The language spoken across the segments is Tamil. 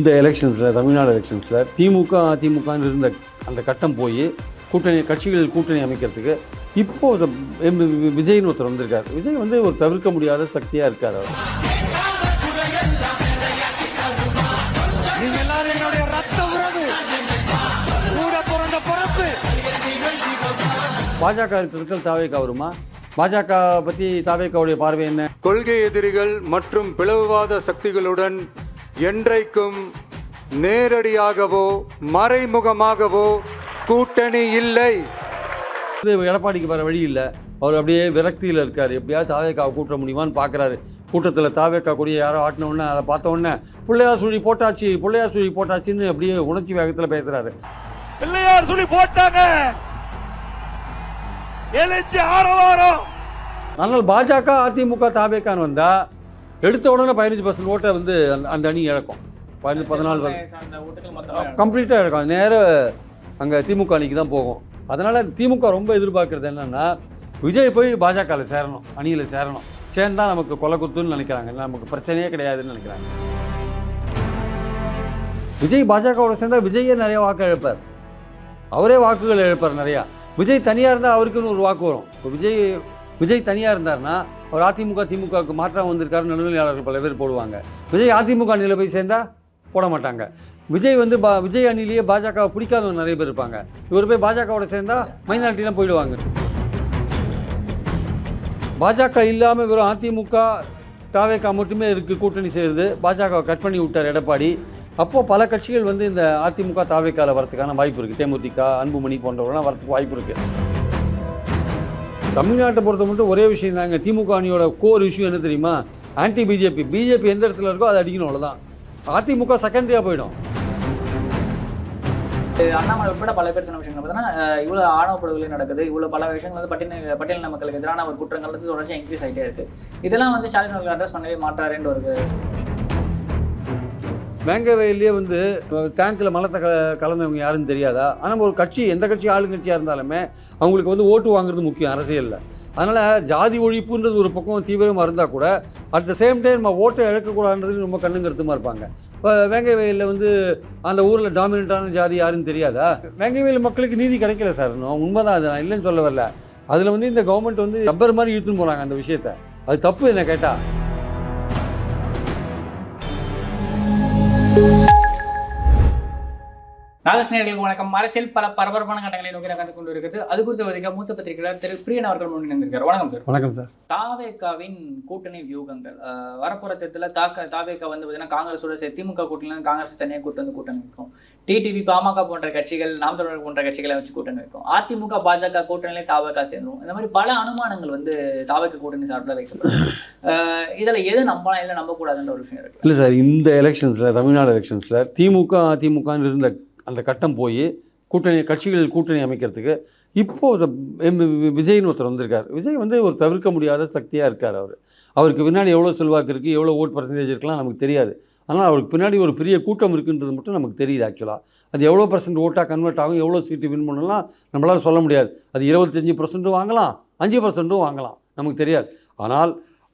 இந்த எலெக்ஷன்ஸில் தமிழ்நாடு எலெக்ஷன்ஸில் திமுக அதிமுகன்னு இருந்த அந்த கட்டம் போய் கூட்டணி கட்சிகள் கூட்டணி அமைக்கிறதுக்கு இப்போ இந்த எம் வி- விஜய்னு ஒருத்தர் வந்திருக்கார். விஜய் வந்து ஒரு தவிர்க்க முடியாத சக்தியாக இருக்கார் அவர். பாஜக இருக்கிறதுக்கு தாவேக்கா வருமா? பாஜக பற்றி தாவேக்காவுடைய பார்வை என்ன? கொள்கை எதிரிகள் மற்றும் பிளவுவாத சக்திகளுடன் என்றைக்கும் நேரடியாகவோ மறைமுகமாகவோ கூட்டணி இல்லை. இது எடப்பாடிக்கு வர வழி இல்லை. அவர் அப்படியே விரக்தியில் இருக்கார். எப்படியாவது தாவேக்காவை கூட்ட முடியுமான்னு பார்க்குறாரு கூட்டத்தில் தாவேக்கா கொடியை யாரோ ஆட்டின உடனே அதை பார்த்த உடனே பிள்ளையார் சுழி போட்டாச்சு பிள்ளையார் சுழி போட்டாச்சுன்னு அப்படியே உணர்ச்சி வேகத்தில் பேசுகிறாரு பிள்ளையார் சொல்லி போட்டாங்க. எழுச்சி ஆரவாரம். ஆனால் பாஜக அதிமுக தாவேக்கான்னு வந்தால் எடுத்த உடனே பதினஞ்சு பர்சன்ட் ஓட்டை வந்து அந்த அந்த அணி இழக்கும். பதினஞ்சு பதினாலு கம்ப்ளீட்டாக இழக்கும். அது நேர அங்கே திமுக அணிக்கு தான் போகும். அதனால் திமுக ரொம்ப எதிர்பார்க்குறது என்னென்னா விஜய் போய் பாஜகவில் சேரணும் அணியில் சேரணும். சேர்ந்தா நமக்கு கொலை குத்துன்னு நினைக்கிறாங்க. இல்ல நமக்கு பிரச்சனையே கிடையாதுன்னு நினைக்கிறாங்க. விஜய் பாஜகவோட சேர்ந்தா விஜயே நிறைய வாக்கு இழப்பார். அவரே வாக்குகள் இழப்பார் நிறையா. விஜய் தனியாக இருந்தால் அவருக்குன்னு ஒரு வாக்கு வரும். இப்போ விஜய் விஜய் தனியாக இருந்தாருன்னா அவர் அதிமுக திமுகவுக்கு மாற்றம் வந்திருக்காரு நடுநிலையாளர்கள் பல பேர் போடுவாங்க. விஜய் அதிமுக அணியில் போய் சேர்ந்தா போட மாட்டாங்க. விஜய் வந்து பா விஜய் அணிலேயே பாஜகவை பிடிக்காதவங்க நிறைய பேர் இருப்பாங்க. இவர் போய் பாஜகவோட சேர்ந்தா மைனாரிட்டிலாம் போயிடுவாங்க. பாஜக இல்லாமல் வெறும் அதிமுக தாவேக்கா மட்டுமே இருக்குது கூட்டணி செய்கிறது பாஜகவை கட் பண்ணி விட்டார் எடப்பாடி. அப்போது பல கட்சிகள் வந்து இந்த அதிமுக தாவேக்காவில் வரத்துக்கான வாய்ப்பு இருக்குது தேமுதிக அன்புமணி போன்றவர்கள்லாம் வரதுக்கு வாய்ப்பு இருக்குது தமிழ்நாட்டை பொறுத்த மட்டும் ஒரே விஷயம் தாங்க. திமுக அணியோட கோர் இஷ்யூ என்ன தெரியுமா? ஆன்டி பிஜேபி பிஜேபி எந்த இடத்துல இருக்கோ அதை அடிக்கணும் அவ்வளோதான் அதிமுக செகண்டரியாக போயிடும். அண்ணாமலை உட்பட பல பேர் சொன்ன விஷயங்கள். பார்த்தீங்கன்னா இவ்வளோ இவ்வளவு நடக்குது. இவ்வளவு பல விஷயங்கள் வந்து பட்டியல் பட்டியல் மக்களுக்கு எதிரான ஒரு குற்றங்கள் வந்து தொடர்ச்சியாக இன்க்ரீஸ் ஆகிட்டே இருக்கு. இதெல்லாம் வந்து ஸ்டாலின் அவர்கள் அட்ரஸ் பண்ணவே மாட்டாருன்ற ஒரு வேங்க வயல்லையே வந்து டேங்க்கில் மலத்தை க கலந்தவங்க யாருன்னு தெரியாதா? ஆனால் ஒரு கட்சி எந்த கட்சி ஆளுங்கட்சியாக இருந்தாலுமே அவங்களுக்கு வந்து ஓட்டு வாங்குறது முக்கியம் அரசியலில். அதனால் ஜாதி ஒழிப்புன்றது ஒரு பக்கம் தீவிரமாக இருந்தால் கூட அட் த சேம் டைம் நம்ம ஓட்டை இழக்கக்கூடாதுன்றது ரொம்ப கண்ணுங்கருத்துமாக இருப்பாங்க. இப்போ வேங்கை வயலில் வந்து அந்த ஊரில் டாமினண்ட்டான ஜாதி யாருன்னு தெரியாதா? வேங்கை வயல் மக்களுக்கு நீதி கிடைக்கல சார். இன்னும் உண்மைதான் அது நான் இல்லைன்னு சொல்ல வரல. அதில் வந்து இந்த கவர்மெண்ட் வந்து ரப்பர் மாதிரி இழுத்துன்னு போகிறாங்க அந்த விஷயத்தை. அது தப்பு என்ன கேட்டால் Thank you நாகஸ்நேயர்களுக்கு வணக்கம். அரசியல் பல பரபரப்பான கட்டங்களை நோக்கி நகர்ந்து கொண்டு இருக்கிறது அது குறித்து வதிக்க மூத்த பத்திரிகையாளர் திரு பிரியன் அவர்கள் முன்னிருந்திருக்கார் வணக்கம் சார் வணக்கம் சார் தாவேகாவின் கூட்டணி வியூகங்கள். வரப்போற தேர்தலில் தாக்க தாவேகா வந்து பார்த்தீங்கன்னா காங்கிரஸோட சேர்த்து திமுக கூட்டணியில் காங்கிரஸ் தனியாக கூட்டு வந்து கூட்டணி வைக்கும். டிடிவி பாமக போன்ற கட்சிகள் நாம் தமிழர் போன்ற கட்சிகளை வச்சு கூட்டணி வைக்கும். அதிமுக பாஜக கூட்டணியிலே தாவேகா சேர்ந்துரும். இந்த மாதிரி பல அனுமானங்கள் வந்து தாவேக கூட்டணி சார்பில் வைக்கப்படும். இதுல எது நம்பலாம் இல்லை நம்பக்கூடாதுன்ற ஒரு விஷயம் இருக்கு. இல்லை சார் இந்த எலெக்ஷன்ஸில் தமிழ்நாடு எலெக்ஷன்ஸில் திமுக அதிமுகன்னு இருந்த அந்த கட்டம் போய் கூட்டணி கட்சிகள் கூட்டணி அமைக்கிறதுக்கு இப்போது விஜய்னு ஒருத்தர் வந்திருக்கார். விஜய் வந்து ஒரு தவிர்க்க முடியாத சக்தியாக இருக்கார் அவர். அவருக்கு பின்னாடி எவ்வளோ செல்வாக்கு இருக்குது எவ்வளோ ஓட் பர்சன்டேஜ் இருக்கலாம் நமக்கு தெரியாது. ஆனால் அவருக்கு பின்னாடி ஒரு பெரிய கூட்டம் இருக்குன்றது மட்டும் நமக்கு தெரியுது ஆக்சுவலாக அது எவ்வளோ பர்சன்ட் ஓட்டாக கன்வெர்ட் ஆகும் எவ்வளோ சீட்டு வின் பண்ணலாம் நம்மளால் சொல்ல முடியாது. அது இருபத்தஞ்சி பர்சன்ட்டும் வாங்கலாம் அஞ்சு பர்சன்ட்டும் வாங்கலாம் நமக்கு தெரியாது. ஆனால்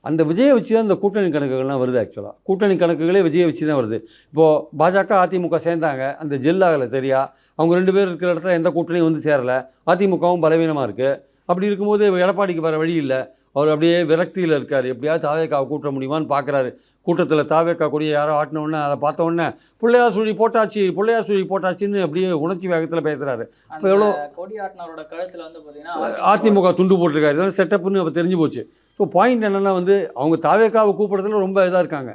அந்த விஜயை வச்சு தான் இந்த கூட்டணி கணக்குகள்லாம் வருது ஆக்சுவலாக கூட்டணி கணக்குகளே விஜயை வச்சு தான் வருது. இப்போது பாஜக அதிமுக சேர்ந்தாங்க. அந்த ஜெல் ஆகலை சரியா? அவங்க ரெண்டு பேர் இருக்கிற இடத்துல எந்த கூட்டணியும் வந்து சேரலை. அதிமுகவும் பலவீனமாக இருக்குது அப்படி இருக்கும்போது எடப்பாடிக்கு வர வழி இல்லை. அவர் அப்படியே விரக்தியில் இருக்கார். எப்படியாவது தாவேக்காவை கூட்ட முடியுமான்னு பார்க்குறாரு கூட்டத்தில் தாவேக்கா கொடியை யாரோ ஆட்டின உடனே அதை பார்த்த உடனே பிள்ளையார் சுழி போட்டாச்சு பிள்ளையார் சுழி போட்டாச்சுன்னு அப்படியே உணர்ச்சி வேகத்தில் பேசுகிறாரு இப்போ எவ்வளோ கழுத்துல வந்து பார்த்தீங்கன்னா அதிமுக துண்டு போட்டிருக்காரு. இதெல்லாம் செட்டப்னு அப்போ தெரிஞ்சு போச்சு. ஸோ பாயிண்ட் என்னென்னா வந்து அவங்க தாவேக்காவை கூப்பிட்றதுல ரொம்ப இதாக இருக்காங்க.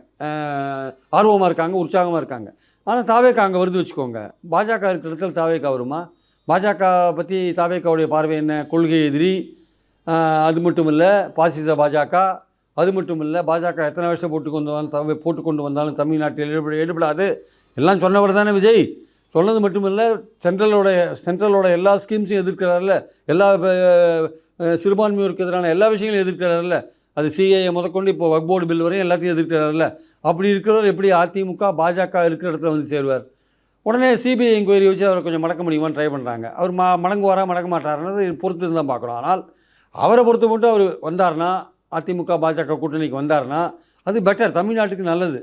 ஆர்வமாக இருக்காங்க உற்சாகமாக இருக்காங்க. ஆனால் தாவேக்கா அங்கே வருது வச்சுக்கோங்க. பாஜக இருக்கிற இடத்துல தாவேக்கா வருமா? பாஜக பற்றி தாவேக்காவுடைய பார்வை என்ன? கொள்கை எதிரி. அது மட்டும் இல்லை பாசிச பாஜக. அது மட்டும் இல்லை பாஜக எத்தனை வருஷம் போட்டு கொண்டு வந்தாலும் தவி போட்டு கொண்டு வந்தாலும் தமிழ்நாட்டில் ஈடுபட ஈடுபடாது. எல்லாம் சொன்னவர் தானே விஜய்? சொன்னது மட்டும் இல்லை சென்ட்ரலோட சென்ட்ரலோட எல்லா ஸ்கீம்ஸையும் எதிர்க்கிறாரில்ல. எல்லா சிறுபான்மையோருக்கு எதிரான எல்லா விஷயங்களும் எதிர்க்கிறார்ல அது சிஐஏ முதற்கொண்டு இப்போ வக் போர்டு பில் வரையும் எல்லாத்தையும் எதிர்க்கிறார்ல அப்படி இருக்கிறவர் எப்படி அதிமுக பாஜக இருக்கிற இடத்துல வந்து சேருவார்? உடனே சிபிஐ என்கொயரி வச்சு அவரை கொஞ்சம் மடக்க முடியுமான்னு ட்ரை பண்ணுறாங்க அவர் ம மடங்குவாரா மடக்க மாட்டாருன்றது பொறுத்து தான் பார்க்கணும். ஆனால் அவரை பொறுத்து மட்டும் அவர் வந்தார்னா அதிமுக பாஜக கூட்டணிக்கு வந்தார்னா அது பெட்டர் தமிழ்நாட்டுக்கு நல்லது.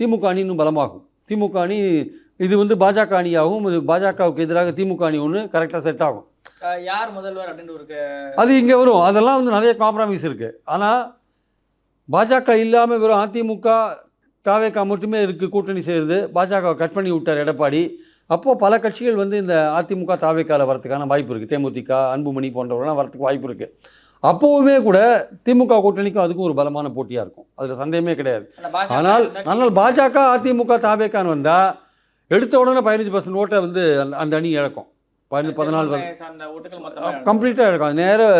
திமுக அணி இன்னும் பலமாகும். திமுக அணி இது வந்து பாஜக அணியாகவும் இது பாஜகவுக்கு எதிராக திமுக அணி ஒன்று கரெக்டாக செட் ஆகும். யார் முதல்வர் அப்படின்ற ஒரு அது இங்கே வரும். அதெல்லாம் வந்து நிறைய காம்ப்ரமைஸ் இருக்குது ஆனால் பாஜக இல்லாமல் வெறும் அதிமுக தாவேக்கா மட்டுமே இருக்குது கூட்டணி செய்கிறது பாஜகவை கட் பண்ணி விட்டார் எடப்பாடி. அப்போது பல கட்சிகள் வந்து இந்த அதிமுக தாவேக்கால வரதுக்கான வாய்ப்பு இருக்குது தேமுதிக அன்புமணி போன்றவர்கள்லாம் வரதுக்கு வாய்ப்பு இருக்குது அப்போவுமே கூட திமுக கூட்டணிக்கும் அதுக்கும் ஒரு பலமான போட்டியாக இருக்கும். அதில் சந்தேகமே கிடையாது. ஆனா பாஜக ஆனால் ஆனால் பாஜக அதிமுக தாவேக்கான்னு வந்தால் எடுத்த உடனே பதினஞ்சு பர்சன்ட் ஓட்டை வந்து அந்த அந்த அணி இழக்கும். பதினஞ்சு பதினாலு கம்ப்ளீட்டாக இருக்கும் அது நேராக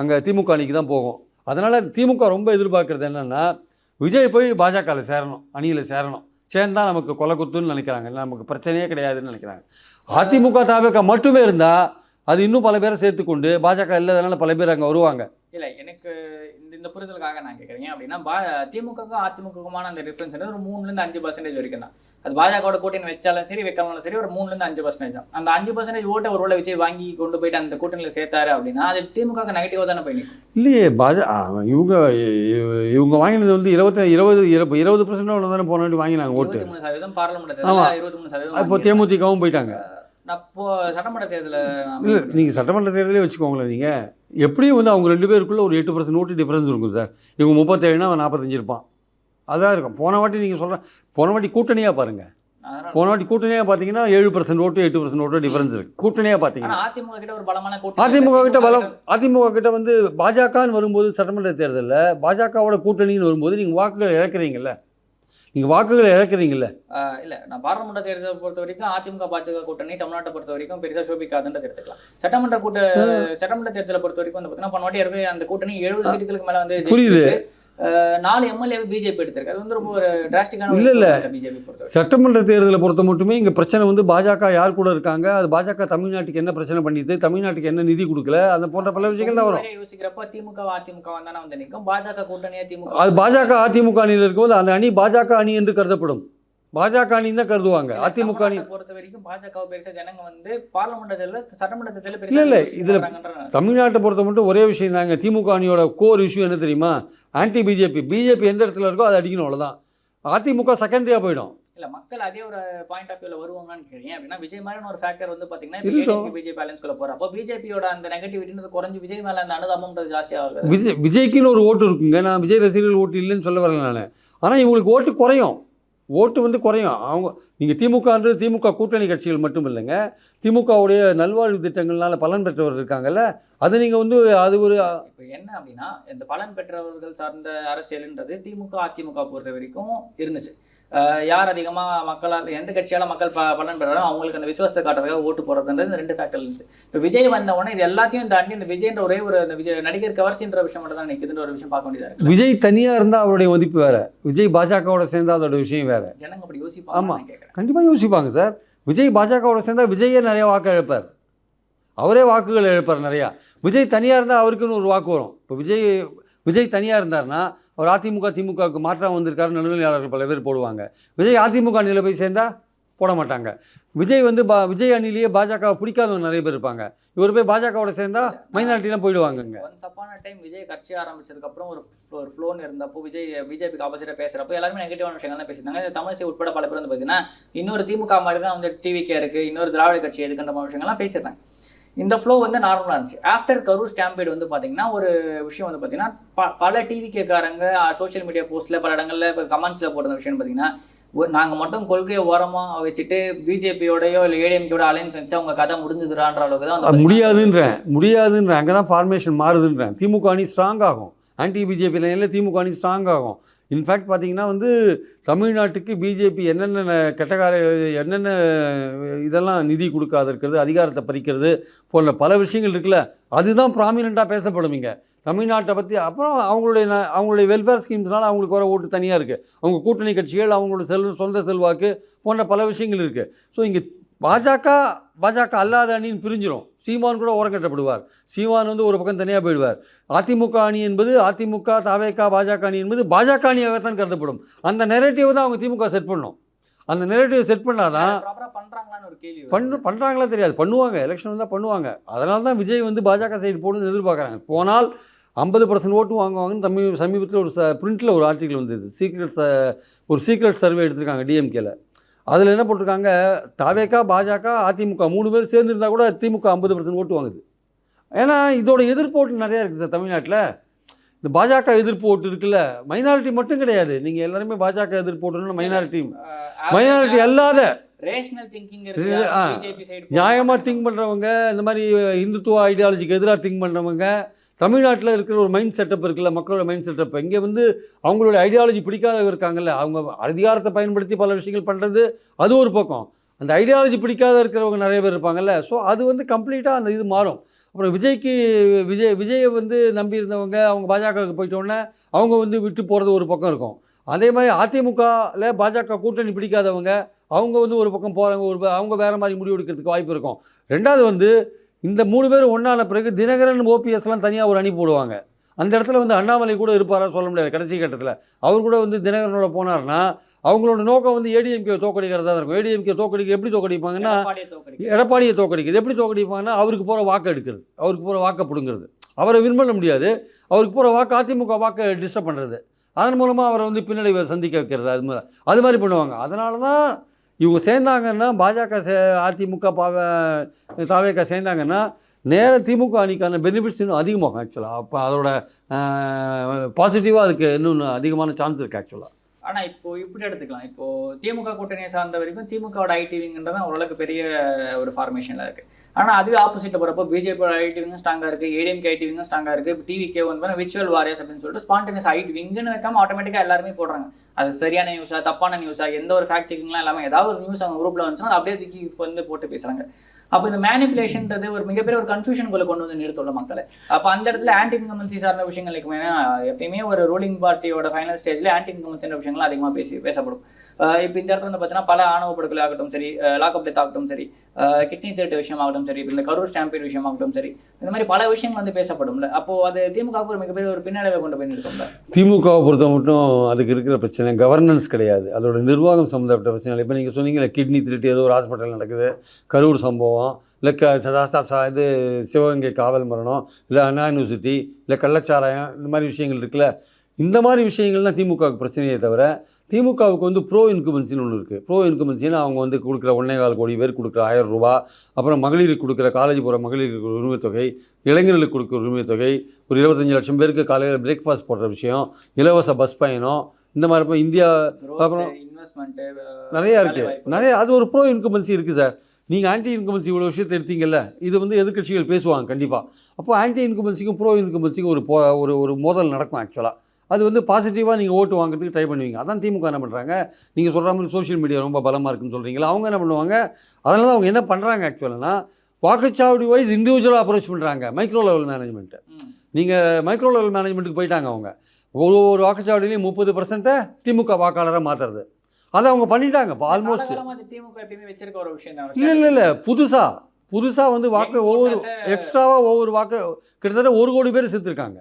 அங்கே திமுக அணிக்கு தான் போகும். அதனால் திமுக ரொம்ப எதிர்பார்க்குறது என்னென்னா விஜய் போய் பாஜகவில் சேரணும் அணியில் சேரணும். சேர்ந்தா நமக்கு கொலை குத்துன்னு நினைக்கிறாங்க. நமக்கு பிரச்சனையே கிடையாதுன்னு நினைக்கிறாங்க. அதிமுக தாவேக்கா மட்டுமே இருந்தால் அது இன்னும் பல பேரை சேர்த்துக்கொண்டு பாஜக இல்லாதனால பல பேர் அங்கே வருவாங்க. இல்ல எனக்கு இந்த இந்த புரிதலுக்காக நான் கேட்குறேன் ஏன் அப்படின்னா பா திமுகவுக்கும் அதிமுகவுக்குமான அந்த டிஃபரன்ஸ் ஒரு மூணுல இருந்து அஞ்சு பர்சன்டேஜ் வரைக்கும் தான். அது பாஜகவோட கூட்டணி வச்சாலும் சரி வைக்காமலும் சரி ஒரு மூணுல இருந்து அஞ்சு பர்சன்டேஜ் தான். அந்த அஞ்சு பர்சன்டேஜ் ஓட்டை ஒருவேளை விஜய் வாங்கி கொண்டு போயிட்டு அந்த கூட்டணியில் சேர்த்தாரு அப்படின்னா அது திமுக நெகட்டிவா தானே போய் நிற்கும் இல்லையே பாஜ ஆ, இவங்க இவங்க வாங்கினது வந்து இருபத்தி இருபது இருபது இருபது பர்சன்ட் தானே போன வாங்கினாங்க ஓட்டு. மூணு சதவீதம் பார்லமெண்ட் இருபத்தி மூணு சதவீதம் இப்போ. தேமுதிகவும் போயிட்டாங்க. சட்டமன்ற தேர்தலில் இல்லை நீங்கள் சட்டமன்ற தேர்தலே வச்சுக்கோங்களேன் நீங்கள் எப்படியும் வந்து அவங்க ரெண்டு பேருக்குள்ள ஒரு எட்டு பர்சன்ட் ஓட்டு டிஃப்ரென்ஸ் இருக்கும் சார். இவங்க முப்பத்தேழுனா அவன் நாற்பத்தஞ்சு இருப்பான். அதான் இருக்கும். போன வாட்டி நீங்கள் சொல்கிற போன வாட்டி கூட்டணியாக பாருங்கள் போன வாட்டி கூட்டணியாக பார்த்தீங்கன்னா ஏழு பர்சன்ட் ஓட்டு எட்டு பர்சன்ட் ஓட்டு டிஃப்ரென்ஸ் இருக்குது கூட்டணியாக பார்த்தீங்கன்னா அதிமுக கிட்ட ஒரு பலமான அதிமுக கிட்ட பலம் திமுக அதிமுக கிட்ட வந்து பாஜகன்னு வரும்போது சட்டமன்ற தேர்தலில் பாஜகவோட கூட்டணின்னு வரும்போது நீங்கள் வாக்குகள் இழக்கிறீங்கல்ல. நீங்கள் வாக்குகளை இழக்கிறீங்கல்ல. இல்ல. நான் பாராளுமன்ற தேர்தலை பொறுத்த வரைக்கும் அதிமுக பாஜக கூட்டணி தமிழ்நாட்டை பொறுத்த வரைக்கும் பெருசா சோபிக்காதுன்றது எடுத்துக்கலாம். சட்டமன்ற கூட்ட சட்டமன்ற தேர்தலை பொறுத்த வரைக்கும் வந்து பார்த்தீங்கன்னா போன வாட்டி ஏற்கனவே அந்த கூட்டணி எழுபது சீட்டுகளுக்கு மேல வந்து புரியுது. நாலு எம்எல்ஏ பிஜேபி எடுத்திருக்கு அது வந்து ரொம்ப ஒரு டிராஸ்டிக்கான இல்ல, இல்ல. பிஜேபி பொறுத்த சட்டமன்ற தேர்தலை பொறுத்த மட்டுமே இங்கே பிரச்சனை வந்து பாஜக யார் கூட இருக்காங்க? அது பாஜக தமிழ்நாட்டுக்கு என்ன பிரச்சனை பண்ணிது? தமிழ்நாட்டுக்கு என்ன நிதி கொடுக்கல? அந்த போன்ற பல விஷயங்கள் தான் வரும். யோசிக்கிறப்ப திமுக அதிமுக தானே வந்து நிற்கும் பாஜக கூட்டணியா திமுக அது பாஜக அதிமுக அணியில் இருக்கும்போது அந்த அணி பாஜக அணி என்று கருதப்படும். பாஜக அணி தான் கருதுவாங்க. அதிமுக பொறுத்த வரைக்கும் பாஜக பெருசா ஜனங்க வந்து பார்லமெண்ட் தேர்தல சட்டமன்ற தேர்தல இல்ல, இல்ல, இதுல தமிழ்நாட்டை பொறுத்த மட்டும் ஒரே விஷயம் தாங்க. திமுக அணியோட கோர் இஷ்யூ என்ன தெரியுமா? ஆன்டி பிஜேபி பிஜேபி எந்த இடத்துல இருக்கோ அதை அடிக்கணும் அவ்வளோதான் அதிமுக செகண்டரியாக போயிடும். இல்ல மக்கள் அதே ஒரு பாயிண்ட் ஆஃப் வியூல வருவாங்கன்னு கேட்குறேன் அப்படின்னா விஜய் மாதிரியான ஒரு ஃபேக்டர் வந்து பாத்தீங்கன்னா. பிஜேபி பேலன்ஸ்குள்ள போறப்போ பிஜேபியோட அந்த நெகட்டிவிட்டின்றது குறைஞ்சு விஜய் மேல அந்த அனுதாபம்ன்றது ஜாஸ்தி ஆகுது விஜய் விஜய்க்குன்னு ஒரு ஓட்டு இருக்குங்க. நான் விஜய் ரசிகர்கள் ஓட்டு இல்லைன்னு சொல்ல வரல நான். ஆனால் இவங்களுக்கு ஓட்டு குறையும். ஓட்டு வந்து குறையும். அவங்க நீங்கள் திமுகன்றது திமுக கூட்டணி கட்சிகள் மட்டும் இல்லைங்க திமுகவுடைய நல்வாழ்வு திட்டங்கள்னால பலன் பெற்றவர் இருக்காங்கல்ல. அது நீங்கள் வந்து அது ஒரு இப்போ என்ன அப்படின்னா இந்த பலன் பெற்றவர்கள் சார்ந்த அரசியல்ன்றது திமுக அதிமுக பொறுத்த வரைக்கும் இருந்துச்சு. யார் அதிகமா மக்களால் எந்த கட்சியால மக்கள் ப பலன் பெறாரோ அவங்களுக்கு அந்த விசுவாசத்தை காட்டுறதுக்காக ஓட்டு போடுறதுன்றது இந்த ரெண்டு ஃபேக்டர் இருந்துச்சு. இப்போ விஜய் வந்த உடனே இது எல்லாத்தையும் தாண்டி இந்த விஜய்ன்ற ஒரே ஒரு அந்த விஜய் நடிகர் கவர்ச்சின்ற விஷயம் மட்டும் தான் நிற்குதுன்ற ஒரு விஷயம் பார்க்க வேண்டியதா இருக்கு. விஜய் தனியாக இருந்தால் அவருடைய மதிப்பு வேறு. விஜய் பாஜகவோட சேர்ந்தா அதோட விஷயம் வேறு. ஜனங்க அப்படி யோசிப்பாங்க ஆமா. நான் கேட்குறேன் கண்டிப்பாக யோசிப்பாங்க சார். விஜய் பாஜகவோட சேர்ந்தா விஜயே நிறைய வாக்கு இழப்பார். அவரே வாக்குகள் இழப்பார் நிறையா. விஜய் தனியாக இருந்தால் அவருக்குன்னு ஒரு வாக்கு வரும். இப்போ விஜய் விஜய் தனியாக இருந்தார்னா அவர் அதிமுக திமுகவுக்கு மாற்றம் வந்திருக்காரு நடுநிலையாளர்கள் பல பேர் போடுவாங்க. விஜய் அதிமுக அணியில் போய் சேர்ந்தால் போட மாட்டாங்க. விஜய் வந்து பா விஜய் அணிலேயே பாஜக பிடிக்காதவங்க நிறைய பேர் இருப்பாங்க. இவர் போய் பாஜகவோட சேர்ந்தா மைனாரிட்டிலாம் போயிடுவாங்க ஒன்ஸ் அப்பான டைம் விஜய் கட்சி ஆரம்பிச்சதுக்கப்புறம் ஒரு ஒரு ஃப்ளோன் இருந்தப்போ விஜய் பிஜேபிக்கு ஆப்போசிட்டாக பேசுறப்போ எல்லாருமே நெகட்டிவான விஷயங்கள் தான் பேசியிருந்தாங்க. தமிழிசை உட்பட பல பேர் வந்து பார்த்தீங்கன்னா இன்னொரு திமுக மாதிரி தான் வந்து டிவிக்கே இருக்குது இன்னொரு திராவிட கட்சி எதுக்குன்ற மாதிரி விஷயங்கள்லாம் பேசியிருந்தாங்க. இந்த ஃப்ளோ வந்து நார்மலாக இருந்துச்சு. ஆஃப்டர் கரூர் ஸ்டாம்பேட் வந்து பார்த்தீங்கன்னா ஒரு விஷயம் வந்து பார்த்தீங்கன்னா ப பல டிவி கேட்காரங்க சோஷியல் மீடியா போஸ்ட்டில் பல இடங்களில் இப்போ கமெண்ட்ஸில் போடுற விஷயம் பார்த்தீங்கன்னா நாங்கள் மட்டும் கொள்கையை ஓரமாக வச்சுட்டு பிஜேபியோடயோ இல்லை ஏடிஎம்கேயோட அலைன்ஸ் வச்சு அவங்க கதை முடிஞ்சுதுறான்ற அளவுக்கு தான் முடியாதுன்றேன் முடியாதுன்றேன். அங்கே தான் ஃபார்மேஷன் மாறுதுன்றேன். திமுக அணி ஸ்ட்ராங் ஆகும். ஆன்டி பிஜேபி லைனில் திமுக அணி ஸ்ட்ராங் ஆகும். இன்ஃபேக்ட் பார்த்தீங்கன்னா வந்து தமிழ்நாட்டுக்கு பிஜேபி என்னென்ன கெட்டகார என்னென்ன இதெல்லாம் நிதி கொடுக்காத இருக்கிறது அதிகாரத்தை பறிக்கிறது போன்ற பல விஷயங்கள் இருக்குல்ல அதுதான் ப்ராமினெண்ட்டாக பேசப்படும் இங்கே. தமிழ்நாட்டை பற்றி அப்புறம் அவங்களுடைய அவங்களுடைய வெல்ஃபேர் ஸ்கீம்ஸ்னால அவங்களுக்கு வர ஓட்டு தனியாக இருக்குது அவங்க கூட்டணி கட்சிகள் அவங்களோட செல் சொந்த செல்வாக்கு போன்ற பல விஷயங்கள் இருக்குது ஸோ இங்கே பாஜக பாஜக அல்லாத அணின்னு பிரிஞ்சிரும். சீமான் கூட ஓரங்கட்டப்படுவார். சீமான் வந்து ஒரு பக்கம் தனியாக போயிடுவார். அதிமுக அணி என்பது அதிமுக தாவேகா பாஜக அணி என்பது பாஜக அணியாகத்தான் கருதப்படும். அந்த நெரேட்டிவ் தான் அவங்க திமுக செட் பண்ணும். அந்த நெரேட்டிவ் செட் பண்ணாதான். பண்ணு பண்ணுறாங்களா தெரியாது. பண்ணுவாங்க. எலெக்ஷன் வந்தால் பண்ணுவாங்க. அதனால தான் விஜய் வந்து பாஜக சைடு போகணும்னு எதிர்பார்க்குறாங்க. போனால் ஐம்பது பர்சன்ட் ஓட்டு வாங்குவாங்கன்னு தமிழ் சமீபத்தில் ஒரு ச பிரிண்ட்டில் ஒரு ஆர்டிக்கல் வந்தது. சீக்ரெட் ச ஒரு சீக்ரெட் சர்வே எடுத்திருக்காங்க டிஎம்கேல அதில் என்ன போட்டிருக்காங்க? தாவேக்கா பாஜக அதிமுக மூணு பேர் சேர்ந்து இருந்தால் கூட திமுக ஐம்பது பர்சன்ட் ஓட்டு வாங்குது. ஏன்னா இதோட எதிர்ப்பு ஓட்டு நிறையா இருக்குது சார் தமிழ்நாட்டில். இந்த பாஜக எதிர்ப்பு ஓட்டு இருக்குல்ல மைனாரிட்டி மட்டும் கிடையாது. நீங்கள் எல்லாருமே பாஜக எதிர்ப்பு ஓட்டுன்னு மைனாரிட்டி மைனாரிட்டி அல்லாத. நியாயமாக திங்க் பண்ணுறவங்க இந்த மாதிரி இந்துத்துவ ஐடியாலஜிக்கு எதிராக திங்க் பண்ணுறவங்க தமிழ்நாட்டில் இருக்கிற ஒரு மைண்ட் செட்டப் இருக்குல்ல மக்களோட மைண்ட் செட்டப் இங்கே வந்து அவங்களோட ஐடியாலஜி பிடிக்காத இருக்காங்கல்ல அவங்க அதிகாரத்தை பயன்படுத்தி பல விஷயங்கள் பண்ணுறது அது ஒரு பக்கம். அந்த ஐடியாலஜி பிடிக்காத இருக்கிறவங்க நிறைய பேர் இருப்பாங்கல்ல ஸோ அது வந்து கம்ப்ளீட்டாக அந்த இது மாறும். அப்புறம் விஜய்க்கு விஜய் விஜயை வந்து நம்பி இருந்தவங்க அவங்க பாஜகவுக்கு போயிட்டோன்னே அவங்க வந்து விட்டு போகிறது ஒரு பக்கம் இருக்கும். அதே மாதிரி அதிமுகவில் பாஜக கூட்டணி பிடிக்காதவங்க அவங்க வந்து ஒரு பக்கம் போகிறாங்க ஒரு அவங்க வேறு மாதிரி முடிவு எடுக்கிறதுக்கு வாய்ப்பு இருக்கும். ரெண்டாவது வந்து இந்த மூணு பேரும் ஒன்றான பிறகு தினகரன் ஓபிஎஸ்லாம் தனியாக ஒரு அணி போடுவாங்க. அந்த இடத்துல வந்து அண்ணாமலை கூட இருப்பாரா சொல்ல முடியாது. கடைசி கட்டத்தில் அவர் கூட வந்து தினகரனோட போனார்னா அவங்களோட நோக்கம் வந்து ஏடிஎம்கே தோக்கடிக்கிறதா இருக்கும். ஏடிஎம்கே தோக்கடிக்க எப்படி தோக்கடிப்பாங்கன்னா எடப்பாடியை தோக்கடிக்க எடப்பாடியை தோக்கடிக்குது எப்படி தோக்கடிப்பாங்கன்னா அவருக்கு போகிற வாக்கு எடுக்கிறது. அவருக்கு போகிற வாக்கை பிடுங்கிறது. அவரை வின் பண்ண முடியாது. அவருக்கு போகிற வாக்கு அதிமுக வாக்கை டிஸ்டர்ப் பண்ணுறது அதன் மூலமாக அவரை வந்து பின்னடைவை சந்திக்க வைக்கிறது. அது மாதிரி அது மாதிரி பண்ணுவாங்க. அதனால தான் இவங்க சேர்ந்தாங்கன்னா பாஜக சே அதிமுக பாவ தாவேக்கா சேர்ந்தாங்கன்னா நேர திமுக அணிக்கான பெனிஃபிட்ஸ் இன்னும் அதிகமாகும் ஆக்சுவலாக அப்போ அதோட பாசிட்டிவாக அதுக்கு இன்னும் அதிகமான சான்ஸ் இருக்குது ஆக்சுவலாக ஆனால் இப்போ இப்படி எடுத்துக்கலாம். இப்போ திமுக கூட்டணியை சார்ந்த வரைக்கும் திமுகவோட ஐடிவிங்கிறது ஓரளவுக்கு பெரிய ஒரு ஃபார்மேஷனில் இருக்குது ஆனால் அதுவே ஆப்போசிட்ல பிஜேபி பிஜேபியோட ஐடிவிங்கும் ஸ்ட்ராங்காக இருக்குது ஏடிஎம்கே ஐடிவிங்கும் இருக்குது இருக்கு டிவிகே வந்து விர்ச்சுவல் வாரியர்ஸ் அப்படின்னு சொல்லிட்டு ஸ்பான்டேனியஸ் விங்குன்னு வைக்காம ஆட்டோமேட்டிக்காக எல்லாருமே போடுறாங்க. அது சரியான நியூஸா தப்பான நியூஸா எந்த ஒரு ஃபேக்ட் செக்கிங்லாம் இல்லாமல் ஏதாவது ஒரு நியூஸ் அவங்க குரூப்ல வந்துச்சுன்னா அப்படியே தூக்கி இப்போ வந்து போட்டு பேசுகிறாங்க அப்போ இந்த மேனிப்புலேஷன்ன்றது ஒரு மிகப்பெரிய ஒரு கன்ஃபியூஷனுக்குள்ள கொண்டு வந்து நிறுத்துள்ள மக்களை. அப்போ அந்த இடத்துல ஆன்டி இன்கமன்சி சார்ந்த விஷயங்கள் இருக்கும் ஏன்னா எப்பயுமே ஒரு ரூலிங் பார்ட்டியோட ஃபைனல் ஸ்டேஜில் ஆன்டி இன்கமன்சின்ற விஷயங்கள் அதிகமாக பேசி பேசப்படும். இப்போ இந்த இடத்துல வந்து பார்த்தீங்கன்னா பல ஆணவ படுகொலை ஆகட்டும் சரி லாக்அப் டெத் ஆகட்டும் சரி கிட்னி திருட்டு விஷயமாகட்டும் சரி இப்போ இந்த கரூர் ஸ்டாம்பீட் விஷயமாகட்டும் சரி இந்த மாதிரி பல விஷயங்கள் வந்து பேசப்படும்ல. அப்போ அது திமுகவுக்கு ஒரு மிகப்பெரிய ஒரு பின்னடைவை கொண்டு போய் நிறுத்தும்ல திமுகவை பொறுத்த மட்டும் அதுக்கு இருக்கிற பிரச்சனை கவர்னன்ஸ் கிடையாது. அதோட நிர்வாகம் சம்மந்தப்பட்ட பிரச்சனை இப்போ நீங்கள் சொன்னீங்களே கிட்னி திருட்டு ஏதோ ஒரு ஹாஸ்பிட்டல் நடக்குது கரூர் சம்பவம் இல்லை க ச- இது சிவகங்கை காவல் மரணம் இல்லை அண்ணா யூனிவர்சிட்டி இல்லை கள்ளச்சாராயம் இந்த மாதிரி விஷயங்கள் இருக்குல்ல. இந்த மாதிரி விஷயங்கள்லாம் திமுகவுக்கு பிரச்சனையே தவிர திமுகவுக்கு வந்து ப்ரோ இன்குமென்சின்னு ஒன்று இருக்குது ப்ரோ இன்குமென்சின்னு அவங்க வந்து கொடுக்குற ஒன்றே கால் கோடி பேர் கொடுக்குற ஆயிரம் ரூபா அப்புறம் மகளிருக்கு கொடுக்குற காலேஜ் போகிற மகளிருக்கு உரிமைத் தொகை இளைஞர்களுக்கு கொடுக்குற உரிமைத் தொகை ஒரு இருபத்தஞ்சி லட்சம் பேருக்கு காலையில் பிரேக்ஃபாஸ்ட் போடுற விஷயம் இலவச பஸ் பயணம் இந்த மாதிரி இப்போ இந்தியா அப்புறம் இன்வெஸ்ட்மெண்ட் நிறையா இருக்குது நிறைய அது ஒரு ப்ரோ இன்கமன்சி இருக்குது சார். நீங்கள் ஆன்டி இன்கமன்சி இவ்வளோ விஷயத்தை எடுத்தீங்கல்ல இது வந்து எதிர்க்கட்சிகள் பேசுவாங்க கண்டிப்பாக அப்போ ஆன்டி இன்கமன்சிக்கும் ப்ரோ இன்கமன்சிக்கும் ஒரு போ ஒரு ஒரு மோதல் நடக்கும் ஆக்சுவலாக அது வந்து பாசிட்டிவாக நீங்கள் ஓட்டு வாங்குறதுக்கு ட்ரை பண்ணுவீங்க. அதான் திமுக என்ன பண்ணுறாங்க நீங்கள் சொல்கிற மாதிரி சோஷியல் மீடியா ரொம்ப பலமாக இருக்குன்னு சொல்கிறீங்களா அவங்க என்ன பண்ணுவாங்க? அதனால தான் அவங்க என்ன பண்ணுறாங்க ஆக்சுவலானா வாக்குச்சாவடி வைஸ் இண்டிவிஜுவலாக அப்ரோச் பண்ணுறாங்க மைக்ரோ லெவல் மேனேஜ்மெண்ட்டு நீங்கள் மைக்ரோ லெவல் மேனேஜ்மெண்ட்டுக்கு போயிட்டாங்க அவங்க. ஒரு ஒரு வாக்குச்சாவடியிலையும் முப்பது பர்சன்ட்டை திமுக வாக்காளராக மாற்றுறது அதை அவங்க பண்ணிட்டாங்க இப்போ ஆல்மோஸ்ட் திமுக எப்பயுமே வச்சிருக்க ஒரு விஷயம் தான். இல்லை இல்லை இல்லை. புதுசாக புதுசாக வந்து வாக்கு ஒவ்வொரு எக்ஸ்ட்ராவாக ஒவ்வொரு வாக்கு கிட்டத்தட்ட ஒரு கோடி பேர் சேர்த்துருக்காங்க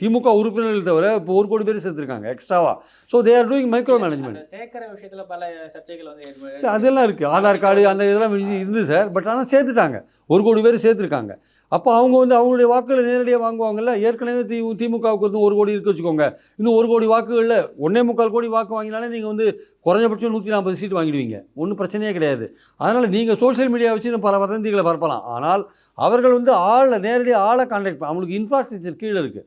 திமுக உறுப்பினர்கள் தவிர இப்போ ஒரு கோடி பேர் சேர்த்துருக்காங்க எக்ஸ்ட்ராவாக so they are doing micro management சேர்க்கிற விஷயத்துல பல சர்ச்சைகள் வந்து அதெல்லாம் இருக்குது ஆதார் கார்டு அந்த இதெல்லாம் இருந்து- சார் பட் ஆனால் சேர்த்துட்டாங்க. ஒரு கோடி பேர் சேர்த்துருக்காங்க. அப்போ அவங்க வந்து அவங்களுடைய வாக்குகளை நேரடியாக வாங்குவாங்கல்ல? ஏற்கனவே தி திமுகவுக்கு வந்து ஒரு கோடி இருக்கு வச்சுக்கோங்க. இன்னும் ஒரு கோடி வாக்குகளில் ஒன்றே முக்கால் கோடி வாக்கு வாங்கினாலே நீங்கள் வந்து குறைஞ்சபட்சம் நூற்றி நாற்பது சீட் வாங்கிடுவீங்க. ஒன்றும் பிரச்சனையே கிடையாது. அதனால் நீங்கள் சோஷியல் மீடியா வச்சு பல வதந்திகளை பரப்பலாம். ஆனால் அவர்கள் வந்து ஆளை நேரடியாக ஆளை கான்டாக்ட் அவங்களுக்கு இன்ஃப்ராஸ்ட்ரக்சர் கீழே இருக்குது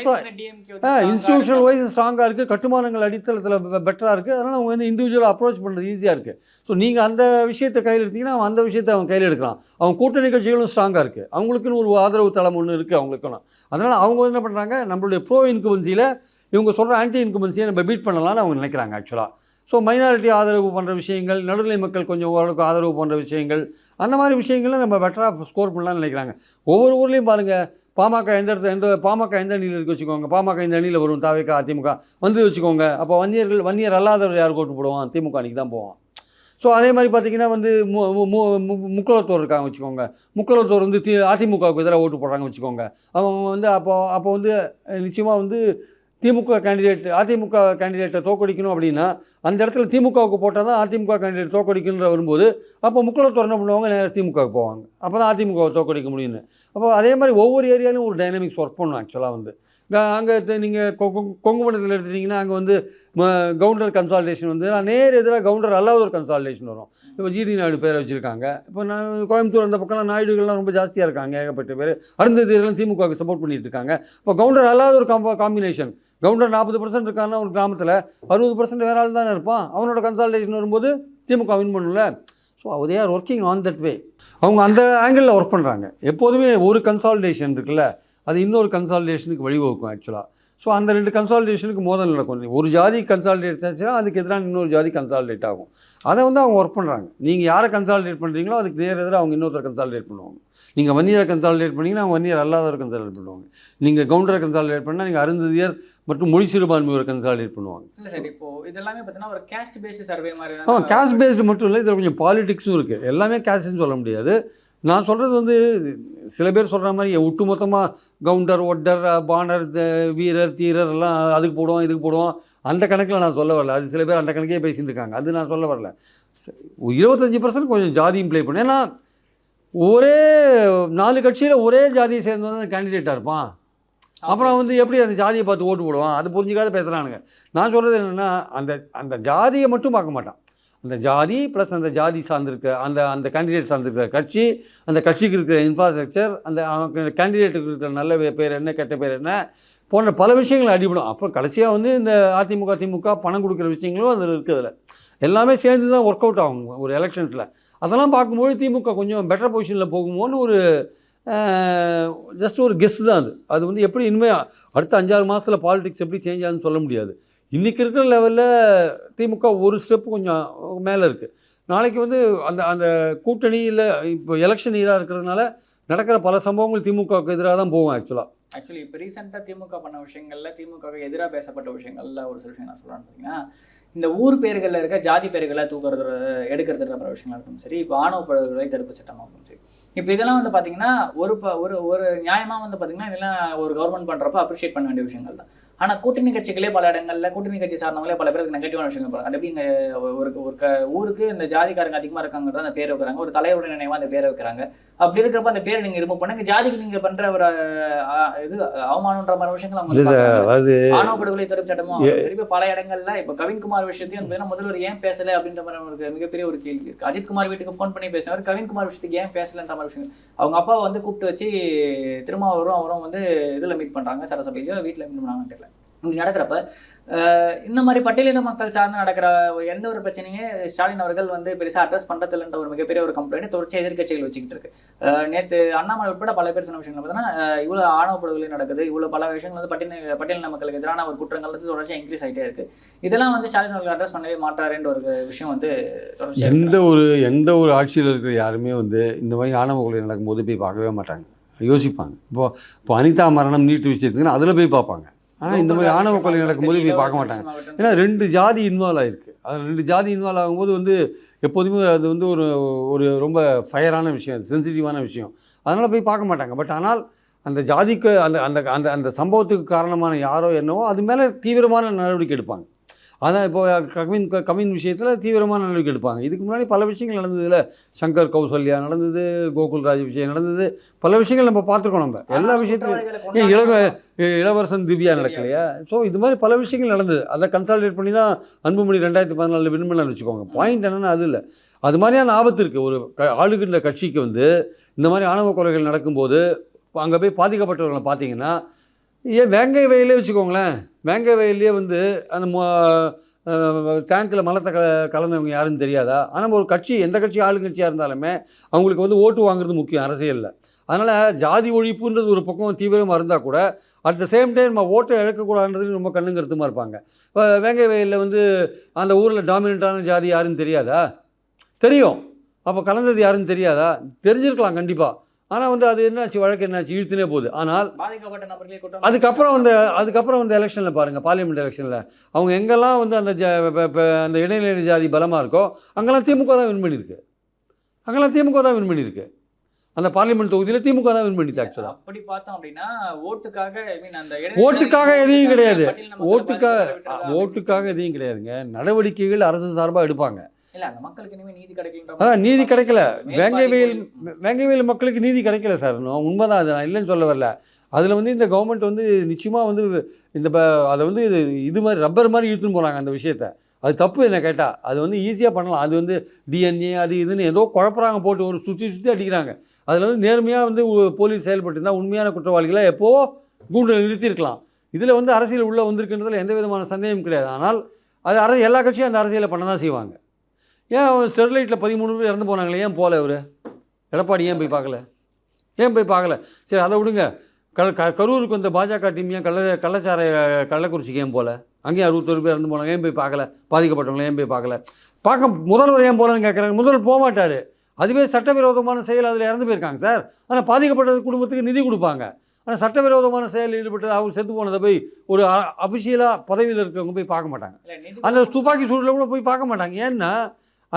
strong-ஆ இன்ஸ்டியூஷனல். வைஸ் ஸ்ட்ராங்காக இருக்குது கட்டுமானங்கள் அடித்தளத்தில் பெட்டராக இருக்குது அதனால் அவங்க வந்து இண்டிவிஜுவலாக அப்ரோச் பண்ணுறது ஈஸியாக இருக்குது ஸோ நீங்கள் அந்த விஷயத்தை கையில் எடுத்தீங்கன்னா அவன் அந்த விஷயத்தை அவன் கையில் எடுக்கலாம். அவங்க கூட்டணி கட்சிகளும் ஸ்ட்ராங்காக இருக்குது அவங்களுக்குன்னு ஒரு ஆதரவு தளம் ஒன்று இருக்குது அவங்களுக்குன்னு. அதனால் அவங்க வந்து என்ன பண்ணுறாங்க நம்மளுடைய ப்ரோ இன்குவன்சியில் இவங்க சொல்கிற ஆன்டி இன்குவன்சியை நம்ம பீட் பண்ணலாம்னு அவங்க நினைக்கிறாங்க ஆக்சுவலாக ஸோ மைனாரிட்டி ஆதரவு பண்ணுற விஷயங்கள் நடுநிலை மக்கள் கொஞ்சம் ஓரளவுக்கு ஆதரவு பண்ணுற விஷயங்கள் அந்த மாதிரி விஷயங்களை நம்ம பெட்டராக ஸ்கோர் பண்ணலாம்னு நினைக்கிறாங்க. ஒவ்வொரு ஊர்லேயும் பாருங்கள் பாமக எந்த இடத்துல எந்த பாமக எந்த அணியில் இருக்கு வச்சுக்கோங்க. பாமக இந்த அணியில் வரும் தாவேக்கா அதிமுக. வந்து வச்சுக்கோங்க. அப்போ வன்னியர்கள் வன்னியர் அல்லாதவர் யார் ஓட்டு போடுவான்? திமுக அன்றைக்கி தான் போவான். ஸோ அதே மாதிரி பார்த்தீங்கன்னா வந்து மு மு- மு- மு- இருக்காங்க வச்சுக்கோங்க. முக்குளத்தோர் வந்து தி அதிமுகவுக்கு எதிராக ஓட்டு போடுறாங்க வச்சுக்கோங்க. அவங்க வந்து அப்போ அப்போ வந்து நிச்சயமாக வந்து திமுக கேண்டிடேட் அதிமுக கேண்டிடேட்டை தோக்கடிக்கணும் அப்படின்னா அந்த இடத்துல திமுகவுக்கு போட்டால் தான் அதிமுக கேண்டிடேட் தோக்கடிக்கணுன்ற வரும்போது அப்போ முக்குளத்தோர் என்ன பண்ணுவாங்க? நேராக திமுகவுக்கு போவாங்க. அப்போ தான் அதிமுகவை தோக்கடிக்க முடியும்னு. அப்போ அதே மாதிரி ஒவ்வொரு ஏரியாலையும் ஒரு டைனமிக்ஸ் ஒர்க் பண்ணும் ஆக்சுவலாக வந்து. அங்கே நீங்கள் கொங்குமண்டலத்தில் எடுத்துட்டிங்கன்னா அங்கே வந்து கவுண்டர் கன்சால்டேஷன் வந்து நான் நேர் எதிராக கவுண்டர் அல்லாத ஒரு கன்சால்டேஷன் வரும். இப்போ ஜிடி நாயுடு பேரை வச்சுருக்காங்க. இப்போ நான் கோயம்புத்தூர் அந்த பக்கம்லாம் நாயுடுகள்லாம் ரொம்ப ஜாஸ்தியாக இருக்காங்க ஏகப்பட்ட பேர். அருந்ததியெல்லாம் திமுகவுக்கு சப்போர்ட் பண்ணிட்டு இருக்காங்க. இப்போ கவுண்டர் அல்லாத ஒரு காம்போ காம்பினேஷன் கவுண்டர் நாற்பது பர்சன்ட் இருக்கான்னா ஒரு கிராமத்தில் அறுபது பர்சன்ட் வேற ஆள் தானே இருப்பான். அவனோட கன்சால்டேஷன் வரும்போது திமுக வின் பண்ணல. So they are working on that way அவங்க அந்த ஆங்கிளில் ஒர்க் பண்ணுறாங்க எப்போதுமே ஒரு கன்சால்டேஷன் இருக்குல்ல அது இன்னொரு கன்சால்டேஷனுக்கு வழிவகுக்கும் ஆக்சுவலாக ஸோ அந்த ரெண்டு கன்சால்டேஷனுக்கு மோதல் நடக்கும். ஒரு ஜாதி கன்சால்டேட் ஆச்சுன்னா அதுக்கு எதிராக இன்னொரு ஜாதி கன்சால்டேட் ஆகும். அதை வந்து அவங்க ஒர்க் பண்ணுறாங்க நீங்கள் யாரை கன்சால்டேட் பண்ணுறீங்களோ அதுக்கு நேர் எதிராக அவங்க இன்னொருத்தர் கன்சால்டேட் பண்ணுவாங்க. நீங்கள் வன்னியரை கன்சால்டேட் பண்ணீங்கன்னா அவங்க வன்னியர் அல்லாதவர் கன்சால்டேட் பண்ணுவாங்க. நீங்கள் கவுண்டரை கன்சால்டேட் பண்ணால் நீங்கள் அருந்ததியர் மற்றும் மொழி சிறுபான்மையோரை கன்சால்டேட் பண்ணுவாங்க. இல்ல சார் இப்போ இதெல்லாமே பார்த்தீங்கன்னா ஒரு கேஸ்ட் பேஸ்ட் சர்வே மாதிரி ஆ கேஷ் பேஸ்டு மட்டும் இல்லை இதில் கொஞ்சம் பாலிடிக்ஸும் இருக்குது எல்லாமே கேஷ்னு சொல்ல முடியாது. நான் சொல்கிறது வந்து சில பேர் சொல்கிற மாதிரி ஒட்டு மொத்தமாக கவுண்டர் ஒட்டர் பாணர் வீரர் தீரர் எல்லாம் அதுக்கு போடுவோம் இதுக்கு போடுவோம் அந்த கணக்கில் நான் சொல்ல வரல. அது சில பேர் அந்த கணக்கே பேசிட்டு இருக்காங்க. அது நான் சொல்ல வரல. இருபத்தஞ்சி பர்சன்ட் கொஞ்சம் ஜாதியும் ப்ளே பண்ணேன் ஏன்னா ஒரே நாலு கட்சியில் ஒரே ஜாதியை சேர்ந்தவன் கேண்டிடேட்டாக இருப்பான். அப்புறம் வந்து எப்படி அந்த ஜாதியை பார்த்து ஓட்டு போடுவான்? அது புரிஞ்சிக்காத பேசுகிறானுங்க நான் சொல்கிறது என்னென்னா அந்த அந்த ஜாதியை மட்டும் பார்க்க மாட்டான். அந்த ஜாதி ப்ளஸ் அந்த ஜாதி சார்ந்திருக்க அந்த அந்த கேண்டிடேட் சார்ந்திருக்கிற கட்சி அந்த கட்சிக்கு இருக்கிற இன்ஃப்ராஸ்ட்ரக்சர் அந்த கேண்டிடேட்டுக்கு இருக்கிற நல்ல பேர் என்ன கெட்ட பேர் என்ன போன்ற பல விஷயங்கள் அடிபடும். அப்புறம் கடைசியாக வந்து இந்த அதிமுக திமுக பணம் கொடுக்குற விஷயங்களும் அதில் இருக்குதுல எல்லாமே சேர்ந்து தான் ஒர்க் அவுட் ஆகும் ஒரு எலெக்ஷன்ஸில் அதெல்லாம் பார்க்கும்போது திமுக கொஞ்சம் பெட்டர் பொசிஷனில் போகும்போதுன்னு ஒரு ஜஸ்ட் ஒரு கெஸ் தான் அது. அது வந்து எப்படி இனிமேல் அடுத்த அஞ்சாறு மாதத்தில் பாலிடிக்ஸ் எப்படி சேஞ்ச் ஆகுதுன்னு சொல்ல முடியாது. இன்றைக்கி இருக்கிற லெவலில் திமுக ஒரு ஸ்டெப் கொஞ்சம் மேலே இருக்குது நாளைக்கு வந்து அந்த அந்த கூட்டணியில் இப்போ எலெக்ஷன் ஈராக இருக்கிறதுனால நடக்கிற பல சம்பவங்கள் திமுகவுக்கு எதிராக தான் போகும் ஆக்சுவலாக ஆக்சுவலி இப்போ ரீசெண்டாக திமுக பண்ண விஷயங்களில் திமுக எதிராக பேசப்பட்ட விஷயங்களில் ஒரு சில விஷயம் நான் சொல்கிறேன் பார்த்தீங்கன்னா இந்த ஊர் பேர்களில் இருக்க ஜாதி பேர்களை தூக்குறது எடுக்கிறதுன்ற விஷயங்களா இருக்கும். சரி இப்போ ஆணவ படுகொலை தடுப்பு சட்டமாக இருக்கும் சரி இப்போ இதெல்லாம் வந்து பார்த்தீங்கன்னா ஒரு ப ஒரு ஒரு நியாயமாக வந்து பார்த்தீங்கன்னா இதெல்லாம் ஒரு கவர்மெண்ட் பண்ணுறப்ப அப்ரிஷியேட் பண்ண வேண்டிய விஷயங்கள் தான். ஆனால் கூட்டணி கட்சிகளே பல இடங்களில் கூட்டணி கட்சி சார்ந்தவங்களே பல பேருக்கு நெகட்டிவான விஷயங்கள் போகிறாங்க அது எப்படி இங்கே ஒரு ஒரு க ஊருக்கு இந்த ஜாதிக்காரங்க அதிகமாக இருக்காங்கிறத அந்த பேர் வைக்கிறாங்க. ஒரு தலைவருடைய நினைவாக அந்த பேரை வைக்கிறாங்க. அப்படி இருக்கிறப்ப அந்த பேரை நீங்கள் ரிமூவ் பண்ணுங்க. ஜாதிக்கு நீங்கள் பண்ணுற ஒரு இது அவமானன்ற மாதிரி விஷயங்கள் அவங்க ஆணவ படுகொலை தடுப்பு சட்டமும் திருப்பி பல இடங்கள்ல இப்ப கவின்குமார் விஷயத்தையும் வந்து முதல்வர் ஏன் பேசல அப்படின்ற மாதிரி ஒரு மிகப்பெரிய ஒரு கேள்வி இருக்கு. அஜித்குமார் வீட்டுக்கு ஃபோன் பண்ணி பேசினவர் கவின்குமார் விஷயத்துக்கு ஏன் பேசலன்ற மாதிரி விஷயம் அவங்க அப்பாவை வந்து கூப்பிட்டு வச்சு திருமாவரும் அவரும் வந்து இதுல மீட் பண்றாங்க சரசபையிலயோ வீட்டுல மீட் பண்ணாங்கன்னு தெரியல. இப்படி நடக்கிறப்ப இந்த மாதிரி பட்டியலின மக்கள் சார்ந்து நடக்கிற எந்த ஒரு பிரச்சனையுமே ஸ்டாலின் அவர்கள் வந்து பெருசாக அட்ரஸ் பண்றதில்லைன்ற ஒரு மிகப்பெரிய ஒரு கம்ப்ளைண்ட் தொடர்ச்சி எதிர்க்கட்சிகள் வச்சுக்கிட்டு இருக்கு. நேற்று அண்ணாமலை உட்பட பல பேர் சொன்ன விஷயங்கள் பார்த்தீங்கன்னா இவ்வளோ ஆணவப்படுகொலை நடக்குது இவ்வளோ பல விஷயங்கள் வந்து பட்டியல் பட்டியலின மக்களுக்கு எதிரான ஒரு குற்றங்கள் வந்து தொடர்ச்சியாக இன்க்ரீஸ் ஆயிட்டே இருக்கு. இதெல்லாம் வந்து ஸ்டாலின் அவர்கள் அட்ரஸ் பண்ணவே மாட்டாருன்ற ஒரு விஷயம் வந்து எந்த ஒரு எந்த ஒரு ஆட்சியில் இருக்கிற யாருமே வந்து இந்த மாதிரி ஆணவ கொலை நடக்கும்போது போய் பார்க்கவே மாட்டாங்க. யோசிப்பாங்க. இப்போ இப்போ அனிதா மரணம் நீட்டு விஷயத்துக்குன்னு அதில் போய் பார்ப்பாங்க. ஆனால் இந்த மாதிரி ஆணவ கொலை நடக்கும்போது போய் பார்க்க மாட்டாங்க ஏன்னா ரெண்டு ஜாதி இன்வால்வ் ஆகிருக்கு அது ரெண்டு ஜாதி இன்வால்வ் ஆகும்போது வந்து எப்போதுமே அது வந்து ஒரு ஒரு ரொம்ப ஃபயரான விஷயம் சென்சிட்டிவான விஷயம். அதனால் போய் பார்க்க மாட்டாங்க. பட் ஆனால் அந்த ஜாதிக்கு அந்த அந்த அந்த அந்த சம்பவத்துக்கு காரணமான யாரோ என்னவோ அது மேலே தீவிரமான நடவடிக்கை எடுப்பாங்க. அதான் இப்போ கவின் கவின் விஷயத்தில் தீவிரமான நடவடிக்கை எடுப்பாங்க. இதுக்கு முன்னாடி பல விஷயங்கள் நடந்ததுல. சங்கர் கௌசல்யா நடந்தது கோகுல் ராஜ் விஷயம் நடந்தது. பல விஷயங்கள் நம்ம பார்த்துருக்கோம் நம்ம. எல்லா விஷயத்துலையும் இளவ இளவரசன் திவ்யா நடக்கலையா? ஸோ இது மாதிரி பல விஷயங்கள் நடந்தது. அதை கன்சாலிடேட் பண்ணி தான் அன்புமணி ரெண்டாயிரத்தி பதினாலில் வின் பண்ண வச்சுக்கோங்க பாயிண்ட் என்னன்னா அது இல்லை. அது மாதிரியான ஆபத்து இருக்குது ஒரு க ஆளுகின்ற கட்சிக்கு வந்து இந்த மாதிரி ஆணவ கொலைகள் நடக்கும்போது அங்கே போய் பாதிக்கப்பட்டவர்களை பார்த்தீங்கன்னா ஏன் வேங்கை வயலே வச்சுக்கோங்களேன். வேங்கை வயல்லையே வந்து அந்த டேங்க்கில் மலத்தை க கலந்தவங்க யாருன்னு தெரியாதா? ஆனால் ஒரு கட்சி எந்த கட்சி ஆளுங்கட்சியாக இருந்தாலுமே அவங்களுக்கு வந்து ஓட்டு வாங்குறது முக்கியம் அரசியலில். அதனால் ஜாதி ஒழிப்புன்றது ஒரு பக்கம் தீவிரமாக இருந்தால் கூட அட் த சேம் டைம் நம்ம ஓட்டை இழக்கக்கூடாதுன்றது ரொம்ப கண்ணுங்கருத்துமாக இருப்பாங்க. இப்போ வேங்கை வயலில் வந்து அந்த ஊரில் டாமினண்ட்டான ஜாதி யாருன்னு தெரியாதா? தெரியும். அப்போ கலந்தது யாருன்னு தெரியாதா? தெரிஞ்சிருக்கலாம் கண்டிப்பாக ஆனால் வந்து அது என்னாச்சு வழக்கு என்னாச்சு? இழுத்துனே போகுது. ஆனால் அதுக்கப்புறம் வந்து அதுக்கப்புறம் வந்து எலெக்ஷனில் பாருங்கள் பார்லிமெண்ட் எலெக்ஷனில் அவங்க எங்கெல்லாம் வந்து அந்த ஜ அந்த இடைநிலை ஜாதி பலமாக இருக்கோ அங்கெல்லாம் திமுக தான் வின் பண்ணியிருக்கு. அங்கெல்லாம் திமுக தான் வின் பண்ணியிருக்கு. அந்த பார்லிமெண்ட் தொகுதியில் திமுக தான் வின் பண்ணிச்சு ஆக்சுவலாக அப்படி பார்த்தோம் அப்படின்னா ஓட்டுக்காக ஓட்டுக்காக எதையும் கிடையாது. ஓட்டுக்காக ஓட்டுக்காக எதையும் கிடையாதுங்க. நடவடிக்கைகள் அரசு சார்பாக எடுப்பாங்க. இல்ல அந்த மக்களுக்கு இனிமே நீதி கிடைக்கல அதான் நீதி கிடைக்கல. வேங்கை வெயில் வேங்கை வெயில் மக்களுக்கு நீதி கிடைக்கல சார். நான் உண்மைதான். அது நான் இல்லைன்னு சொல்ல வரல. அதில் வந்து இந்த கவர்மெண்ட் வந்து நிச்சயமாக வந்து இந்த ப அதை வந்து இது இது மாதிரி ரப்பர் மாதிரி இழுத்துன்னு போகிறாங்க அந்த விஷயத்த. அது தப்பு என்ன கேட்டால் அது வந்து ஈஸியாக பண்ணலாம். அது வந்து டிஎன்ஏ அது இதுன்னு ஏதோ குழப்புறாங்க போட்டு ஒரு சுற்றி சுற்றி அடிக்கிறாங்க. அதில் வந்து நேர்மையாக வந்து போலீஸ் செயல்பட்டு உண்மையான குற்றவாளிகளை எப்போ கூண்டு நிறுத்தியிருக்கலாம் இதில் வந்து அரசியல் உள்ளே வந்திருக்குன்றதுல எந்த விதமான சந்தேகம் கிடையாது. ஆனால் அது அர எல்லா கட்சியும் அந்த அரசியலை பண்ண தான் செய்வாங்க. ஏன் ஸ்டெர்லைட்டில் பதிமூணு பேர் இறந்து போனாங்களே? ஏன் போகல இவர் எடப்பாடி ஏன் போய் பார்க்கல? ஏன் போய் பார்க்கல? சரி அதை விடுங்க. க க கரூருக்கு வந்த பாஜக டீம் ஏன் கள்ள கள்ளச்சார கள்ளக்குறிச்சிக்கு ஏன் போகல அங்கேயும் அறுபத்தொரு பேர் இறந்து போனாங்க. ஏன் போய் பார்க்கல? பாதிக்கப்பட்டவங்களை ஏன் போய் பார்க்கல? பார்க்க முதல்வர் ஏன் போகலன்னு கேட்குறாங்க முதல்வர் போக மாட்டார். அதுவே சட்டவிரோதமான செயல் அதில் இறந்து போயிருக்காங்க சார். ஆனால் பாதிக்கப்பட்ட குடும்பத்துக்கு நிதி கொடுப்பாங்க. ஆனால் சட்டவிரோதமான செயலில் ஈடுபட்டு அவங்க செத்து போனதை போய் ஒரு அஃபிஷியலாக பதவியில் இருக்கிறவங்க போய் பார்க்க மாட்டாங்க. அந்த துப்பாக்கி சூட்டில் கூட போய் பார்க்க மாட்டாங்க. ஏன்னா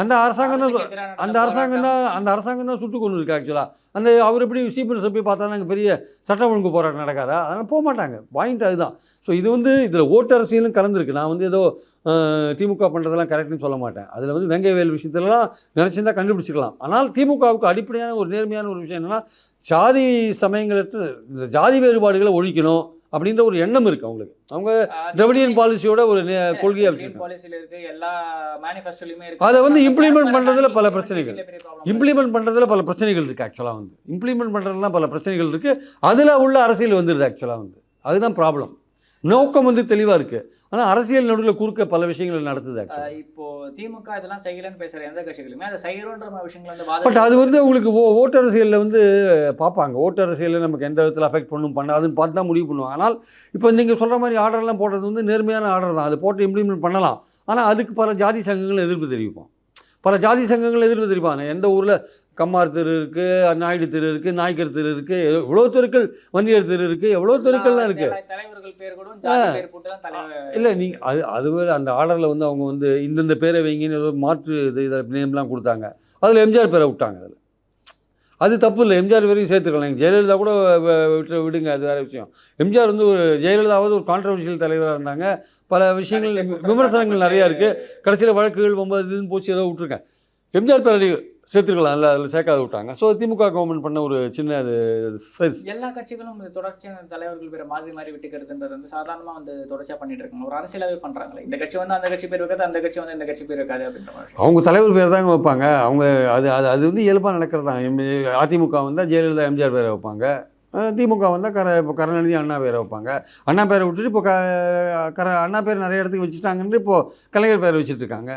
அந்த அரசாங்கம் தான் அந்த அரசாங்கம் தான் அந்த அரசாங்கம் தான் சுட்டு கொண்டு இருக்கு ஆக்சுவலாக அந்த அவர் எப்படி சீப்பிரஸை போய் பார்த்தா அங்கே பெரிய சட்ட ஒழுங்கு போராட்டம் நடக்காதா. அதனால் போக மாட்டாங்க. பாயிண்ட் அதுதான். ஸோ இது வந்து இதில் ஓட்டு அரசியலும் கலந்துருக்கு. நான் வந்து ஏதோ திமுக பண்ணுறதெல்லாம் கரெக்ட்னு சொல்ல மாட்டேன். அதில் வந்து வெங்கையவேல் விஷயத்துலலாம் நினச்சிருந்தா கண்டுபிடிச்சிக்கலாம். ஆனால் திமுகவுக்கு அடிப்படையான ஒரு நேர்மையான ஒரு விஷயம் என்னென்னா சாதி சமயங்களற்ற இந்த ஜாதி வேறுபாடுகளை ஒழிக்கணும். அப்படின்ற ஒரு எண்ணம் இருக்குது அவங்களுக்கு. அவங்க அது திரவிடியன் பாலிசியோட ஒரு கொள்கையை வச்சுருக்காங்க. அதை வந்து transparent பண்றதுல பல பிரச்சனைகள். இம்ப்ளிமெண்ட் பண்ணுறதுல பல பிரச்சனைகள் இருக்குது ஆக்சுவலாக வந்து. இம்ப்ளிமெண்ட் பண்ணுறதுல பல பிரச்சனைகள் இருக்குது அதில் உள்ள அரசியல் வந்துடுது ஆக்சுவலாக வந்து. அதுதான் ப்ராப்ளம் நோக்கம் வந்து தெளிவாக இருக்குது ஆனால் அரசியல் நடுவில் குறுக்க பல விஷயங்கள் நடத்துது இப்போ திமுக இதெல்லாம் செய்யலன்னு பேசுற எந்த கட்சிகளுமே அதை செய்யறோன்ற மாதிரி விஷயங்கள் வந்து பட் அது வந்து உங்களுக்கு ஓ ஓட்டு அரசியலில் வந்து பார்ப்பாங்க. ஓட்டு அரசியலில் நமக்கு எந்த விதத்தில் அஃபெக்ட் பண்ணும் பண்ணாதுன்னு பார்த்து தான் முடிவு பண்ணுவாங்க. ஆனால் இப்போ நீங்கள் சொல்கிற மாதிரி ஆர்டர்லாம் போடுறது வந்து நேர்மையான ஆர்டர் தான். அது போட்டு இம்ப்ளிமெண்ட் பண்ணலாம். ஆனால் அதுக்கு பல ஜாதி சங்கங்கள் எதிர்ப்பு தெரிவிப்போம். பல ஜாதி சங்கங்கள் எதிர்ப்பு தெரிவிப்பாங்க. எந்த ஊரில் கம்மார் தெரு இருக்குது நாயுடு தெரு இருக்குது நாய்க்கர் தெரு இருக்குது எவ்வளோ தெருக்கள் வன்னியர் தெரு இருக்குது எவ்வளோ தெருக்கள்லாம் இருக்குது இல்லை நீ அது அதுவே அந்த ஆர்டரில் வந்து அவங்க வந்து இந்தந்த பேரை வைங்கன்னு ஏதோ மாற்று இது இதை நேம்லாம் கொடுத்தாங்க. அதில் எம்ஜிஆர் பேரை விட்டாங்க அதில். அது தப்பு இல்லை எம்ஜிஆர் வரையும் சேர்த்துக்கலாம். நீங்கள் ஜெயலலிதா கூட விட்டு விடுங்க அது வேறு விஷயம். எம்ஜிஆர் வந்து ஒரு ஜெயலலிதாவது ஒரு கான்ட்ரவர்ஷியல் தலைவராக இருந்தாங்க. பல விஷயங்கள் விமர்சனங்கள் நிறையா இருக்குது கடைசியில் வழக்குகள் ஒன்பது இதுன்னு போச்சு ஏதோ விட்ருக்கேன் எம்ஜிஆர் பேரை சேர்த்துருக்கலாம். இல்லை அதில் சேர்க்காத விட்டாங்க. ஸோ திமுக கவர்மெண்ட் பண்ண ஒரு சின்ன அது சைஸ் எல்லா கட்சிகளும் தொடர்ச்சியான தலைவர்கள் பேரை மாறி மாறி விட்டுக்கிறதுன்றது வந்து சாதாரணமா வந்து தொடர்ச்சியா பண்ணிட்டு இருக்காங்க ஒரு அரசியலாவே பண்றாங்களே. இந்த கட்சி வந்து அந்த கட்சி பேர் வைக்காது அந்த கட்சி வந்து இந்த கட்சி பேர் வைக்காது அப்படின்ற மாதிரி. அவங்க தலைவர் பேர் தாங்க வைப்பாங்க. அவங்க அது அது அது வந்து இயல்பாக நடக்கிறது தான். அதிமுக வந்தால் ஜெயலலிதா எம்ஜிஆர் பேரை வைப்பாங்க. திமுக வந்தால் கர இப்போ கருணாநிதி அண்ணா பேரை வைப்பாங்க. அண்ணா பேரை விட்டுட்டு இப்போ க கர அண்ணா பேர் நிறைய இடத்துக்கு வச்சுட்டாங்கன்னு இப்போது கலைஞர் பேரை வச்சுட்டு இருக்காங்க.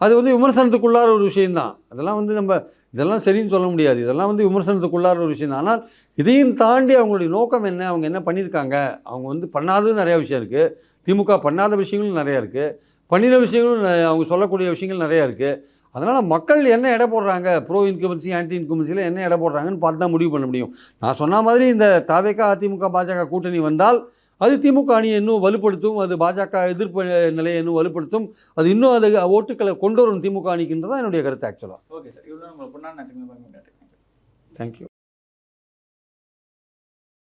அது வந்து விமர்சனத்துக்குள்ளார ஒரு விஷயந்தான் அதெல்லாம் வந்து நம்ம இதெல்லாம் சரின்னு சொல்ல முடியாது. இதெல்லாம் வந்து விமர்சனத்துக்குள்ளார ஒரு விஷயம் தான் ஆனால் இதையும் தாண்டி அவங்களுடைய நோக்கம் என்ன? அவங்க என்ன பண்ணியிருக்காங்க? அவங்க வந்து பண்ணாதது நிறையா விஷயம் இருக்குது திமுக பண்ணாத விஷயங்களும் நிறையா இருக்குது பண்ணின விஷயங்களும் அவங்க சொல்லக்கூடிய விஷயங்கள் நிறையா இருக்குது அதனால் மக்கள் என்ன எடை போடுறாங்க? ப்ரோ இன்கமன்சி ஆன்டி இன்கமன்சியில் என்ன எடை போடுறாங்கன்னு பார்த்து தான் முடிவு பண்ண முடியும். நான் சொன்ன மாதிரி இந்த தாவேக்கா அதிமுக பாஜக கூட்டணி வந்தால் அது திமுக அணியை இன்னும் வலுப்படுத்தும் அது பாஜக எதிர்ப்பு நிலையை இன்னும் வலுப்படுத்தும் அது இன்னும் அது ஓட்டுக்களை கொண்டு வரும் திமுக அணிக்குன்றதான் என்னுடைய கருத்து ஆக்சுவலாக ஓகே சார் இவ்வளோ தேங்க்யூ